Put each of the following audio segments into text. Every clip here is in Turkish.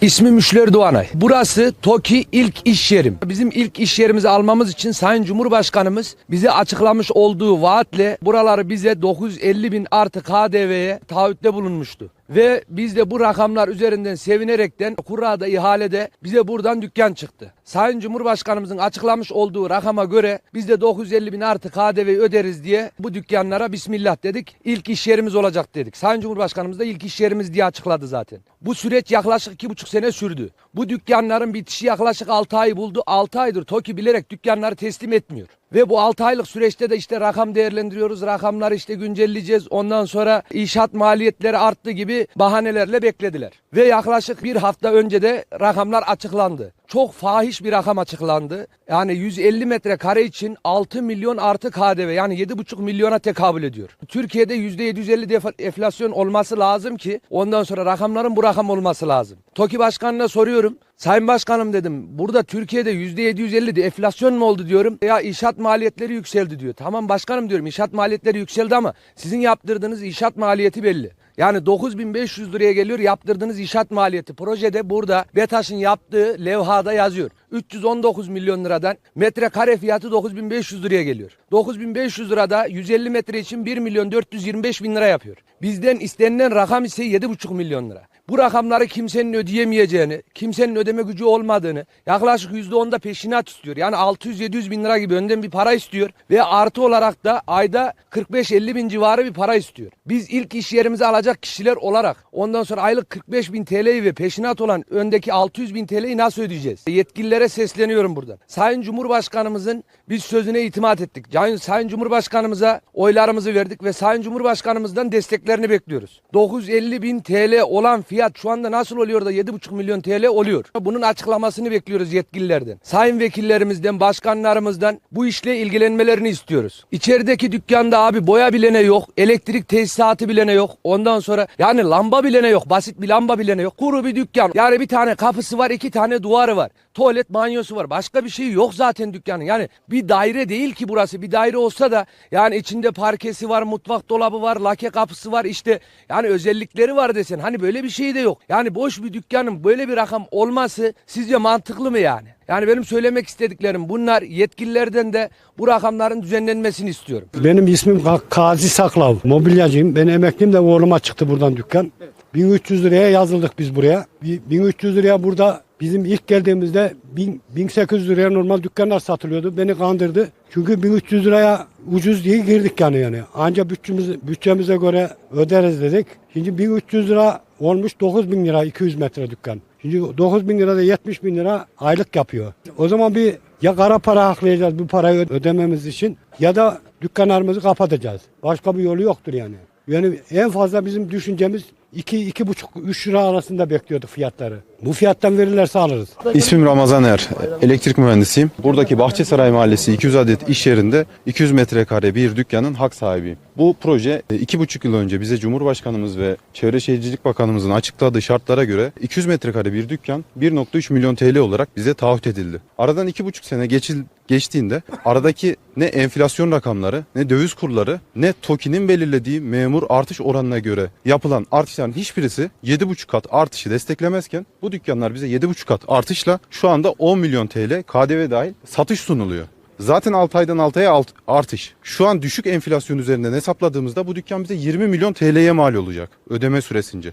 İsmi Müşler Doğanay. Burası TOKİ ilk iş yerim. Bizim ilk iş yerimizi almamız için Sayın Cumhurbaşkanımız bize açıklamış olduğu vaatle buraları bize 950 bin artı KDV'ye taahhütte bulunmuştu. Ve biz de bu rakamlar üzerinden sevinerekten kurada ihalede bize buradan dükkan çıktı. Sayın Cumhurbaşkanımızın açıklamış olduğu rakama göre biz de 950 bin artı KDV'yi öderiz diye bu dükkanlara bismillah dedik. İlk iş yerimiz olacak dedik. Sayın Cumhurbaşkanımız da ilk iş yerimiz diye açıkladı zaten. Bu süreç yaklaşık iki buçuk sene sürdü. Bu dükkanların bitişi yaklaşık 6 ay buldu. 6 aydır TOKİ bilerek dükkanları teslim etmiyor. Ve bu 6 aylık süreçte de işte rakam değerlendiriyoruz. Rakamları işte güncelleyeceğiz. Ondan sonra inşaat maliyetleri arttı gibi bahanelerle beklediler. Ve yaklaşık bir hafta önce de rakamlar açıklandı. Çok fahiş bir rakam açıklandı. Yani 150 metrekare için 6 milyon artı KDV yani 7,5 milyona tekabül ediyor. Türkiye'de %750 defa- enflasyon olması lazım ki ondan sonra rakamların bu rakam olması lazım. TOKİ Başkanı'na soruyorum. Sayın Başkanım dedim burada Türkiye'de %750 de enflasyon mu oldu diyorum. Ya inşaat maliyetleri yükseldi diyor. Tamam başkanım diyorum inşaat maliyetleri yükseldi ama sizin yaptırdığınız inşaat maliyeti belli. Yani 9500 liraya geliyor yaptırdığınız inşaat maliyeti. Projede burada BETAŞ'ın yaptığı levhada yazıyor. 319 milyon liradan metrekare fiyatı 9500 liraya geliyor. 9500 lirada 150 metre için 1 milyon 425 bin lira yapıyor. Bizden istenilen rakam ise 7,5 milyon lira. Bu rakamları kimsenin ödeyemeyeceğini, kimsenin ödeme gücü olmadığını, yaklaşık %10'da peşinat istiyor. Yani 600-700 bin lira gibi önden bir para istiyor ve artı olarak da ayda 45-50 bin civarı bir para istiyor. Biz ilk iş yerimizi alacak kişiler olarak ondan sonra aylık 45 bin TL'yi ve peşinat olan öndeki 600 bin TL'yi nasıl ödeyeceğiz? Yetkililere sesleniyorum buradan. Sayın Cumhurbaşkanımızın biz sözüne itimat ettik. Sayın Cumhurbaşkanımıza oylarımızı verdik ve Sayın Cumhurbaşkanımızdan desteklerini bekliyoruz. 950 bin TL olan fiyat şu anda nasıl oluyor da 7,5 milyon TL oluyor? Bunun açıklamasını bekliyoruz yetkililerden. Sayın vekillerimizden, başkanlarımızdan bu işle ilgilenmelerini istiyoruz. İçerideki dükkanda abi boya bilene yok, elektrik tesisatı bilene yok. Ondan sonra yani lamba bilene yok, basit bir lamba bilene yok. Kuru bir dükkan. Yani bir tane kapısı var, iki tane duvarı var. Tuvalet banyosu var. Başka bir şey yok zaten dükkanın. Yani bir daire değil ki burası. Bir daire olsa da yani içinde parkesi var, mutfak dolabı var, lake kapısı var işte. Yani özellikleri var desen. Hani böyle bir şey de yok. Yani boş bir dükkanın böyle bir rakam olması sizce mantıklı mı yani? Yani benim söylemek istediklerim bunlar yetkililerden de bu rakamların düzenlenmesini istiyorum. Benim ismim Ka- Kazi Saklav. Mobilyacıyım. Ben emekliyim de oğluma çıktı buradan dükkan. 1300 liraya yazıldık biz buraya. Bir 1300 liraya burada bizim ilk geldiğimizde 1000 1800 liraya normal dükkanlar satılıyordu. Beni kandırdı. Çünkü 1300 liraya ucuz diye girdik yani yani. Ancak bütçemize, bütçemize göre öderiz dedik. Şimdi 1300 lira olmuş 9000 lira 200 metre dükkan. Şimdi 9000 lira da 70 bin lira aylık yapıyor. O zaman bir ya kara para haklayacağız bu parayı ödememiz için ya da dükkanlarımızı kapatacağız. Başka bir yolu yoktur yani. Yani en fazla bizim düşüncemiz 2 iki, buçuk 3 lira arasında bekliyorduk fiyatları. Bu fiyattan verirlerse alırız. İsmim Ramazan Er, elektrik mühendisiyim. Buradaki Bahçesaray Mahallesi 200 adet iş yerinde 200 metrekare bir dükkanın hak sahibiyim. Bu proje e, iki buçuk yıl önce bize Cumhurbaşkanımız ve Çevre Şehircilik Bakanımızın açıkladığı şartlara göre 200 metrekare bir dükkan 1.3 milyon TL olarak bize taahhüt edildi. Aradan iki buçuk sene geçil, geçtiğinde aradaki ne enflasyon rakamları ne döviz kurları ne TOKİ'nin belirlediği memur artış oranına göre yapılan artışların hiçbirisi 7,5 kat artışı desteklemezken bu dükkanlar bize 7,5 kat artışla şu anda 10 milyon TL KDV dahil satış sunuluyor. Zaten 6 aydan 6 aya alt- artış. Şu an düşük enflasyon üzerinden hesapladığımızda bu dükkan bize 20 milyon TL'ye mal olacak ödeme süresince.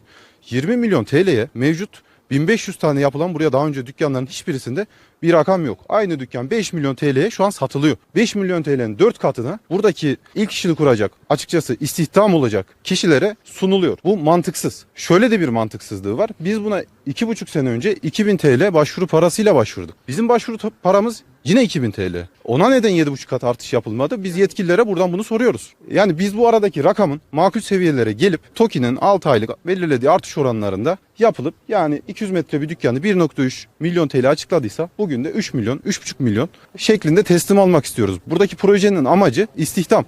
20 milyon TL'ye mevcut 1500 tane yapılan buraya daha önce dükkanların hiçbirisinde bir rakam yok. Aynı dükkan 5 milyon TL'ye şu an satılıyor. 5 milyon TL'nin 4 katına buradaki ilk işini kuracak açıkçası istihdam olacak kişilere sunuluyor. Bu mantıksız. Şöyle de bir mantıksızlığı var. Biz buna 2,5 sene önce 2000 TL başvuru parasıyla başvurduk. Bizim başvuru paramız Yine 2000 TL. Ona neden 7,5 kat artış yapılmadı? Biz yetkililere buradan bunu soruyoruz. Yani biz bu aradaki rakamın makul seviyelere gelip TOKİ'nin 6 aylık belirlediği artış oranlarında yapılıp yani 200 metre bir dükkanı 1.3 milyon TL açıkladıysa bugün de 3 milyon, 3,5 milyon şeklinde teslim almak istiyoruz. Buradaki projenin amacı istihdam.